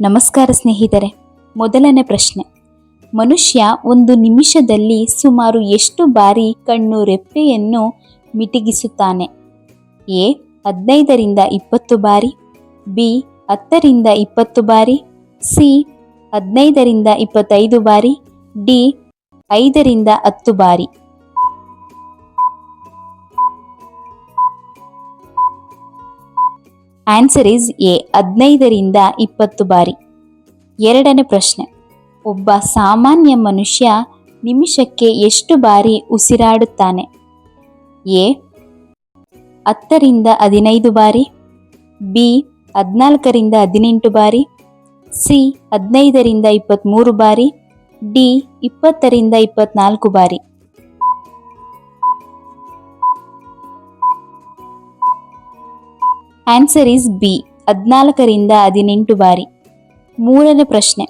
ನಮಸ್ಕಾರ ಸ್ನೇಹಿತರೆ, ಮೊದಲನೇ ಪ್ರಶ್ನೆ. ಮನುಷ್ಯ ಒಂದು ನಿಮಿಷದಲ್ಲಿ ಸುಮಾರು ಎಷ್ಟು ಬಾರಿ ಕಣ್ಣು ರೆಪ್ಪೆಯನ್ನು ಮಿಟಿಗಿಸುತ್ತಾನೆ? ಎ, ಹದಿನೈದರಿಂದ ಇಪ್ಪತ್ತು ಬಾರಿ, ಬಿ, ಹತ್ತರಿಂದ ಇಪ್ಪತ್ತು ಬಾರಿ, ಸಿ, ಹದಿನೈದರಿಂದ ಇಪ್ಪತ್ತೈದು ಬಾರಿ, ಡಿ, ಐದರಿಂದ ಹತ್ತು ಬಾರಿ. ಆನ್ಸರ್ ಈಸ್ ಎ ಹದಿನೈದರಿಂದ ಇಪ್ಪತ್ತು ಬಾರಿ. ಎರಡನೇ ಪ್ರಶ್ನೆ. ಒಬ್ಬ ಸಾಮಾನ್ಯ ಮನುಷ್ಯ ನಿಮಿಷಕ್ಕೆ ಎಷ್ಟು ಬಾರಿ ಉಸಿರಾಡುತ್ತಾನೆ? ಎ. ಹತ್ತರಿಂದ ಹದಿನೈದು ಬಾರಿ. ಬಿ. ಹದಿನಾಲ್ಕರಿಂದ ಹದಿನೆಂಟು ಬಾರಿ. ಸಿ. ಹದಿನೈದರಿಂದ ಇಪ್ಪತ್ತ್ಮೂರು ಬಾರಿ. ಡಿ. ಇಪ್ಪತ್ತರಿಂದ ಇಪ್ಪತ್ನಾಲ್ಕು ಬಾರಿ. ಆನ್ಸರ್ ಈಸ್ ಬಿ ಹದಿನಾಲ್ಕರಿಂದ ಹದಿನೆಂಟು ಬಾರಿ. ಮೂರನೇ ಪ್ರಶ್ನೆ.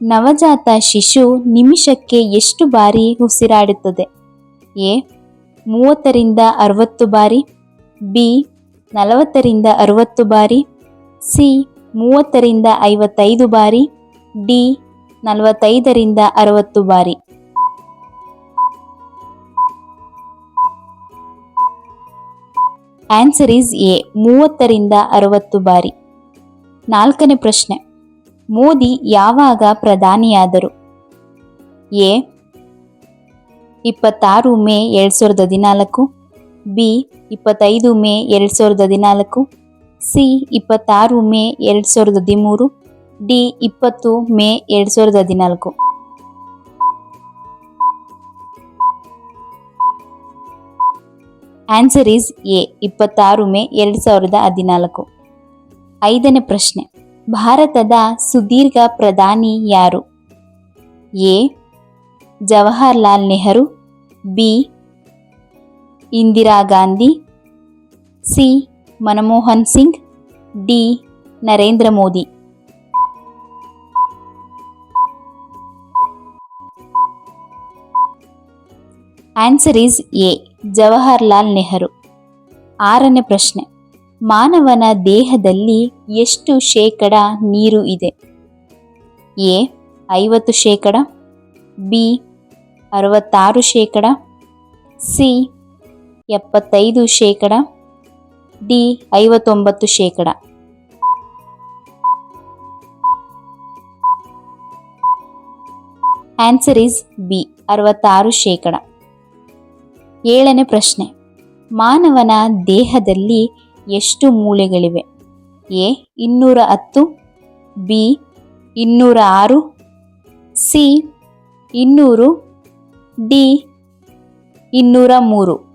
ನವಜಾತ ಶಿಶು ನಿಮಿಷಕ್ಕೆ ಎಷ್ಟು ಬಾರಿ ಉಸಿರಾಡುತ್ತದೆ? ಎ. ಮೂವತ್ತರಿಂದ ಅರವತ್ತು ಬಾರಿ. ಬಿ. ನಲವತ್ತರಿಂದ ಅರವತ್ತು ಬಾರಿ. ಸಿ. ಮೂವತ್ತರಿಂದ ಐವತ್ತೈದು ಬಾರಿ. ಡಿ. ನಲವತ್ತೈದರಿಂದ ಅರವತ್ತು ಬಾರಿ. ಆನ್ಸರ್ ಈಸ್ ಎ ಮೂವತ್ತರಿಂದ ಅರವತ್ತು ಬಾರಿ. ನಾಲ್ಕನೇ ಪ್ರಶ್ನೆ, ಮೋದಿ ಯಾವಾಗ ಪ್ರಧಾನಿಯಾದರು? ಎ ಇಪ್ಪತ್ತಾರು ಮೇ ಎರಡು ಸಾವಿರದ ಹದಿನಾಲ್ಕು. ಬಿ ಇಪ್ಪತ್ತೈದು ಮೇ ಎರಡು ಸಾವಿರದ ಹದಿನಾಲ್ಕು. ಸಿ ಇಪ್ಪತ್ತಾರು ಮೇ ಎರಡು ಸಾವಿರದ ಹದಿಮೂರು. ಡಿ ಇಪ್ಪತ್ತು ಮೇ ಎರಡು ಸಾವಿರದ ಹದಿನಾಲ್ಕು. ಆನ್ಸರ್ ಈಸ್ ಎ ಇಪ್ಪತ್ತಾರು ಮೇ ಎರಡು ಸಾವಿರದ ಹದಿನಾಲ್ಕು. ಐದನೇ ಪ್ರಶ್ನೆ. ಭಾರತದ ಸುದೀರ್ಘ ಪ್ರಧಾನಿ ಯಾರು? A, Jawaharlal Nehru, B, Indira Gandhi, C, Manmohan Singh, D, Narendra Modi. Answer is A Jawaharlal Nehru. ಆರನೇ ಪ್ರಶ್ನೆ. ಮಾನವನ ದೇಹದಲ್ಲಿ ಎಷ್ಟು ಶೇಕಡ ನೀರು ಇದೆ? ಎ, ಐವತ್ತು ಶೇಕಡ, ಬಿ, ಅರವತ್ತಾರು ಶೇಕಡ, ಸಿ, ಎಪ್ಪತ್ತೈದು ಶೇಕಡ, ಡಿ, ಐವತ್ತೊಂಬತ್ತು ಶೇಕಡ. ಆನ್ಸರ್ ಇಸ್ ಬಿ ಅರವತ್ತಾರು ಶೇಕಡ. ಏಳನೇ ಪ್ರಶ್ನೆ. ಮಾನವನ ದೇಹದಲ್ಲಿ ಎಷ್ಟು ಮೂಳೆಗಳಿವೆ? ಎ, ಇನ್ನೂರ ಹತ್ತು, ಬಿ, ಇನ್ನೂರ ಆರು, ಸಿ, ಇನ್ನೂರು, ಡಿ, ಇನ್ನೂರ ಮೂರು.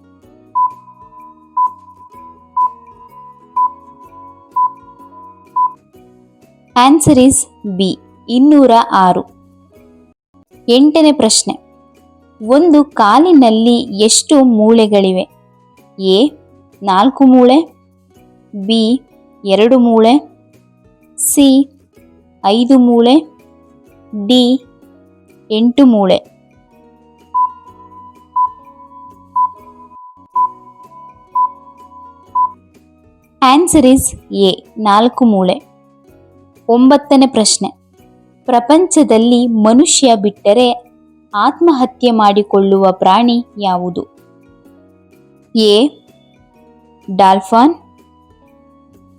ಆನ್ಸರ್ ಇಸ್ ಬಿ ಇನ್ನೂರ ಆರು. ಎಂಟನೇ ಪ್ರಶ್ನೆ. ಒಂದು ಕಾಲಿನಲ್ಲಿ ಎಷ್ಟು ಮೂಳೆಗಳಿವೆ? ಎ, ನಾಲ್ಕು ಮೂಳೆ, ಬಿ, ಎರಡು ಮೂಳೆ, ಸಿ, ಐದು ಮೂಳೆ, ಡಿ, ಎಂಟು ಮೂಳೆ. ಆನ್ಸರ್ ಇಸ್ ಎ, ನಾಲ್ಕು ಮೂಳೆ. ಒಂಬತ್ತನೇ ಪ್ರಶ್ನೆ. ಪ್ರಪಂಚದಲ್ಲಿ ಮನುಷ್ಯ ಬಿಟ್ಟರೆ ಆತ್ಮಹತ್ಯೆ ಮಾಡಿಕೊಳ್ಳುವ ಪ್ರಾಣಿ ಯಾವುದು? ಎ. ಡಾಲ್ಫಾನ್.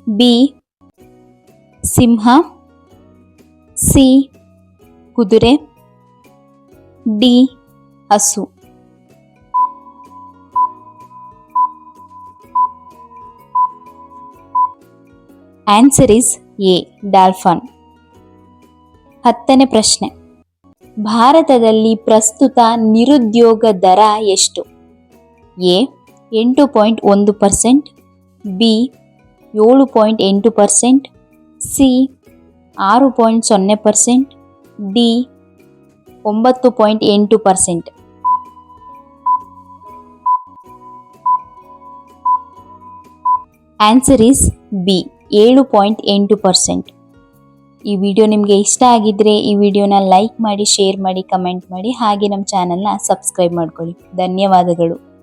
ಬಿ. ಸಿಂಹ. ಸಿ. ಕುದುರೆ. ಡಿ. ಹಸು. Answer is A. ಡಾಲ್ಫಾನ್. ಹತ್ತನೇ ಪ್ರಶ್ನೆ. ಭಾರತದಲ್ಲಿ ಪ್ರಸ್ತುತ ನಿರುದ್ಯೋಗ ದರ ಎಷ್ಟು? ಎ, ಎಂಟು ಪಾಯಿಂಟ್ ಒಂದು ಪರ್ಸೆಂಟ್, ಬಿ, ಏಳು ಪಾಯಿಂಟ್ ಎಂಟು ಪರ್ಸೆಂಟ್, ಸಿ, ಆರು ಪಾಯಿಂಟ್ ಸೊನ್ನೆ ಪರ್ಸೆಂಟ್, ಡಿ, ಒಂಬತ್ತು ಪಾಯಿಂಟ್ ಎಂಟು ಪರ್ಸೆಂಟ್. ಆನ್ಸರ್ ಇಸ್ ಬಿ, ಏಳು ಪಾಯಿಂಟ್ ಎಂಟು ಪರ್ಸೆಂಟ್. ಈ ವಿಡಿಯೋ ನಿಮಗೆ ಇಷ್ಟ ಆಗಿದ್ರೆ ಈ ವಿಡಿಯೋನ ಲೈಕ್ ಮಾಡಿ, ಶೇರ್ ಮಾಡಿ, ಕಮೆಂಟ್ ಮಾಡಿ, ಹಾಗೆ ನಮ್ಮ ಚಾನಲ್ನ ಸಬ್ಸ್ಕ್ರೈಬ್ ಮಾಡ್ಕೊಳ್ಳಿ. ಧನ್ಯವಾದಗಳು.